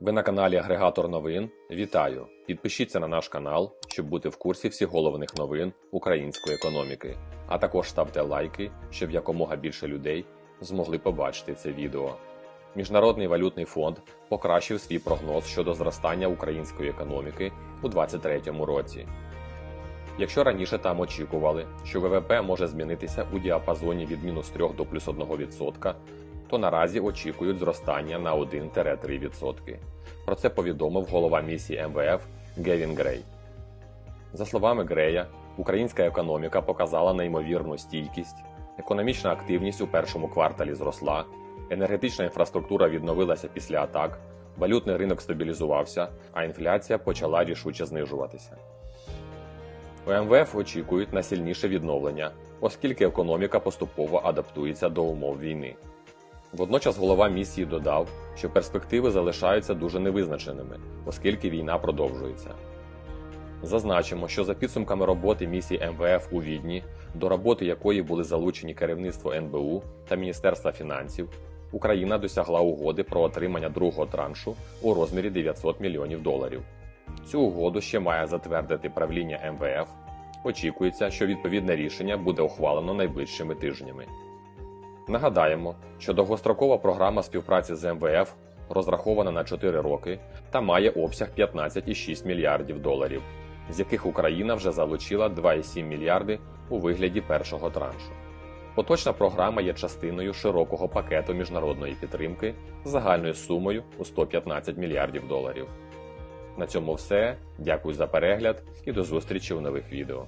Ви на каналі Агрегатор новин. Вітаю! Підпишіться на наш канал, щоб бути в курсі всіх головних новин української економіки. А також ставте лайки, щоб якомога більше людей змогли побачити це відео. Міжнародний валютний фонд покращив свій прогноз щодо зростання української економіки у 2023 році. Якщо раніше там очікували, що ВВП може змінитися у діапазоні від мінус 3 до плюс 1%, то наразі очікують зростання на 1-3%. Про це повідомив голова місії МВФ Гевін Грей. За словами Грея, українська економіка показала неймовірну стійкість, економічна активність у першому кварталі зросла, енергетична інфраструктура відновилася після атак, валютний ринок стабілізувався, а інфляція почала рішуче знижуватися. У МВФ очікують на сильніше відновлення, оскільки економіка поступово адаптується до умов війни. Водночас голова місії додав, що перспективи залишаються дуже невизначеними, оскільки війна продовжується. Зазначимо, що за підсумками роботи місії МВФ у Відні, до роботи якої були залучені керівництво НБУ та Міністерства фінансів, Україна досягла угоди про отримання другого траншу у розмірі 900 мільйонів доларів. Цю угоду ще має затвердити правління МВФ. Очікується, що відповідне рішення буде ухвалено найближчими тижнями. Нагадаємо, що довгострокова програма співпраці з МВФ розрахована на 4 роки та має обсяг 15,6 мільярдів доларів, з яких Україна вже залучила 2,7 мільярди у вигляді першого траншу. Поточна програма є частиною широкого пакету міжнародної підтримки загальною сумою у 115 мільярдів доларів. На цьому все. Дякую за перегляд і до зустрічі у нових відео.